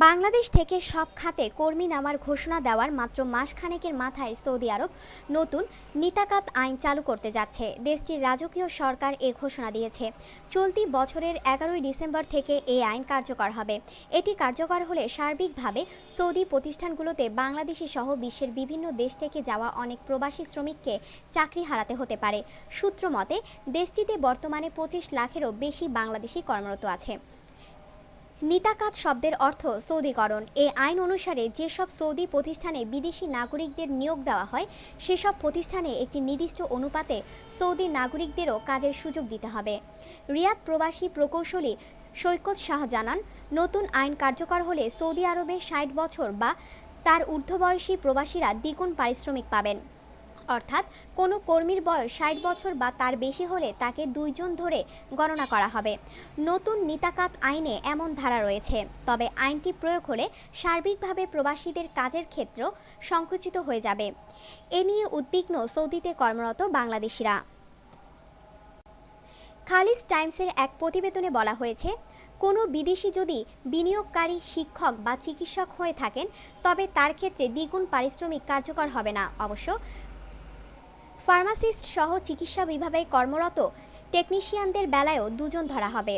বাংলাদেশ থেকে সব খাতে কর্মী নামার ঘোষণা দেওয়ার মাত্র মাসখানেকের মাথায় সৌদি আরব নতুন নিতাকাত আইন চালু করতে যাচ্ছে। দেশটির রাজকীয় সরকার এ ঘোষণা দিয়েছে। চলতি বছরের এগারোই ডিসেম্বর থেকে এই আইন কার্যকর হবে। এটি কার্যকর হলে সার্বিকভাবে সৌদি প্রতিষ্ঠানগুলোতে বাংলাদেশি সহ বিশ্বের বিভিন্ন দেশ থেকে যাওয়া অনেক প্রবাসী শ্রমিককে চাকরি হারাতে হতে পারে। সূত্র মতে, দেশটিতে বর্তমানে পঁচিশ লাখেরও বেশি বাংলাদেশি কর্মরত আছে। নিতাকাত শব্দের অর্থ সৌদিকরণ। এ আইন অনুসারে যেসব সৌদি প্রতিষ্ঠানে বিদেশি নাগরিকদের নিয়োগ দেওয়া হয়, সেসব প্রতিষ্ঠানে একটি নির্দিষ্ট অনুপাতে সৌদি নাগরিকদেরও কাজের সুযোগ দিতে হবে। রিয়াদ প্রবাসী প্রকৌশলী সৈকত শাহ জানান, নতুন আইন কার্যকর হলে সৌদি আরবে ষাট বছর বা তার ঊর্ধ্ববয়সী প্রবাসীরা দ্বিগুণ পারিশ্রমিক পাবেন। অর্থাৎ কোনো কর্মীর বয়স ষাট বছর বা তার বেশি হলে তাকে দুইজন ধরে গণনা করা হবে। নতুন নিতাকাত আইনে এমন ধারা রয়েছে, তবে আইনটি প্রয়োগ হলে সার্বিকভাবে প্রবাসীদের কাজের ক্ষেত্র সংকুচিত হয়ে যাবে। এ নিয়ে উদ্বিগ্ন সৌদিতে কর্মরত বাংলাদেশিরা। খালিজ টাইমসের এক প্রতিবেদনে বলা হয়েছে, কোনো বিদেশি যদি বিনিয়োগকারী শিক্ষক বা চিকিৎসক হয়ে থাকেন, তবে তার ক্ষেত্রে দ্বিগুণ পারিশ্রমিক কার্যকর হবে না। অবশ্য ফার্মাসিস্ট সহ চিকিৎসা বিভাগে কর্মরত টেকনিশিয়ানদের বেলায়ও দুজন ধরা হবে।